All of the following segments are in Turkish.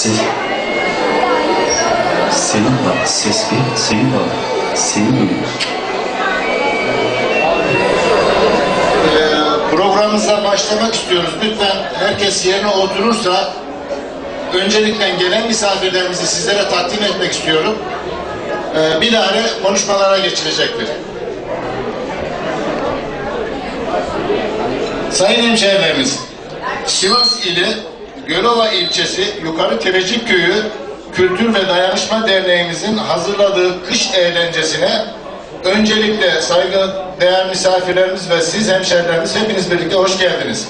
Sil. Senin bak, ses bir, senin bak, senin duyuyorsun. Ee, programımıza başlamak istiyoruz. Lütfen herkes yerine oturursa öncelikle gelen misafirlerimizi sizlere takdim etmek istiyorum. Ee, bilahare konuşmalara geçilecektir. Sayın hemşehrilerimiz, Sivas ili Gölova ilçesi Yukarı Terecik Köyü Kültür ve Dayanışma Derneğimizin hazırladığı kış eğlencesine öncelikle saygı değer misafirlerimiz ve siz hemşehrilerimiz hepiniz birlikte hoş geldiniz.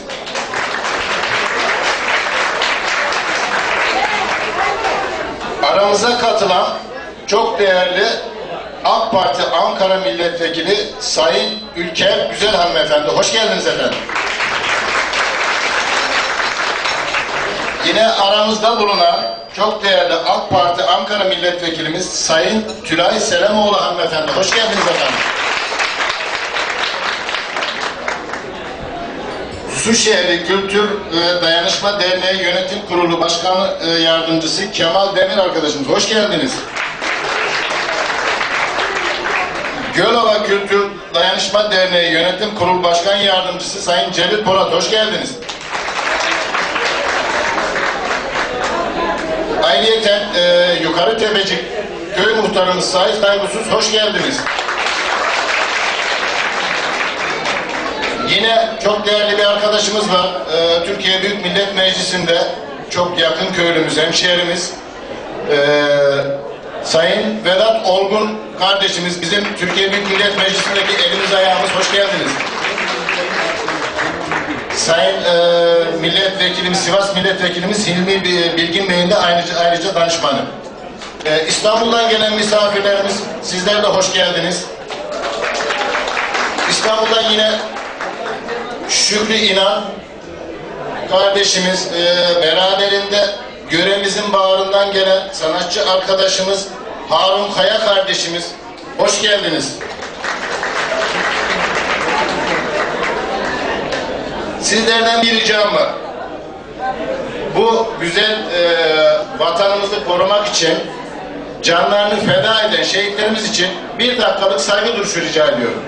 Aramıza katılan çok değerli AK Parti Ankara Milletvekili Sayın Ülker Güzel Hanımefendi. Hoş geldiniz efendim. Yine aramızda bulunan çok değerli AK Parti Ankara Milletvekilimiz Sayın Tülay Selamoğlu hanımefendi. Hoş geldiniz efendim. Suşehri Kültür ve Dayanışma Derneği Yönetim Kurulu Başkanı e, Yardımcısı Kemal Demir arkadaşımız. Hoş geldiniz. Gölova Kültür Dayanışma Derneği Yönetim Kurulu Başkan Yardımcısı Sayın Celil Polat. Hoş geldiniz. Ayrıyeten e, Yukarı Tepecik Köy Muhtarımız Sait Kaygusuz hoş geldiniz. Yine çok değerli bir arkadaşımız var. E, Türkiye Büyük Millet Meclisi'nde çok yakın köylümüz, hemşehrimiz. E, Sayın Vedat Olgun kardeşimiz bizim Türkiye Büyük Millet Meclisi'ndeki elimiz ayağımız hoş geldiniz. Sayın e, milletvekilimiz, Sivas milletvekilimiz Hilmi Bilgin Bey'in de ayrıca, ayrıca danışmanı. E, İstanbul'dan gelen misafirlerimiz, sizler de hoş geldiniz. İstanbul'dan yine Şükrü İnan kardeşimiz, e, beraberinde göremizin bağrından gelen sanatçı arkadaşımız Harun Kaya kardeşimiz, hoş geldiniz. Sizlerden bir ricam var. Bu güzel e, vatanımızı korumak için canlarını feda eden şehitlerimiz için bir dakikalık saygı duruşu rica ediyorum.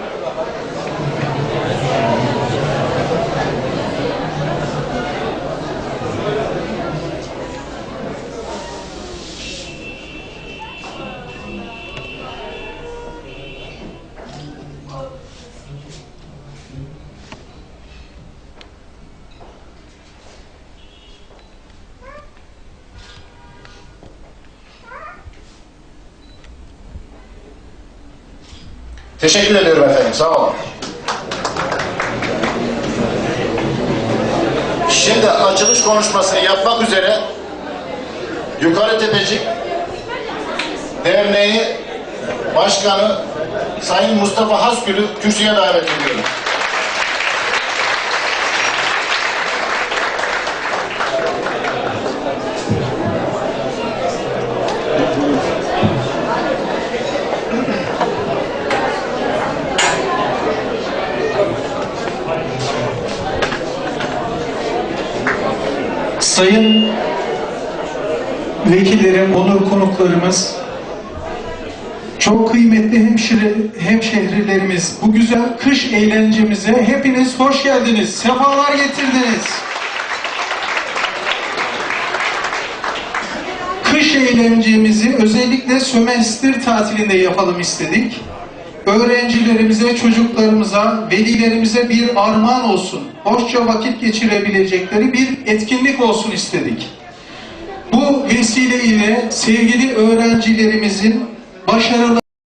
Teşekkür ediyorum efendim. Sağ olun. Şimdi açılış konuşmasını yapmak üzere Yukarı Tepecik Derneği Başkanı Sayın Mustafa Hasgül'ü kürsüye davet ediyorum. Sayın vekillerim, onur konuklarımız, çok kıymetli hemşire, hemşehrilerimiz, bu güzel kış eğlencemize hepiniz hoş geldiniz, sefalar getirdiniz. Kış eğlencemizi özellikle sömestr tatilinde yapalım istedik. Öğrencilerimize, çocuklarımıza, velilerimize bir armağan olsun. Hoşça vakit geçirebilecekleri bir etkinlik olsun istedik. Bu vesile ile sevgili öğrencilerimizin başarılı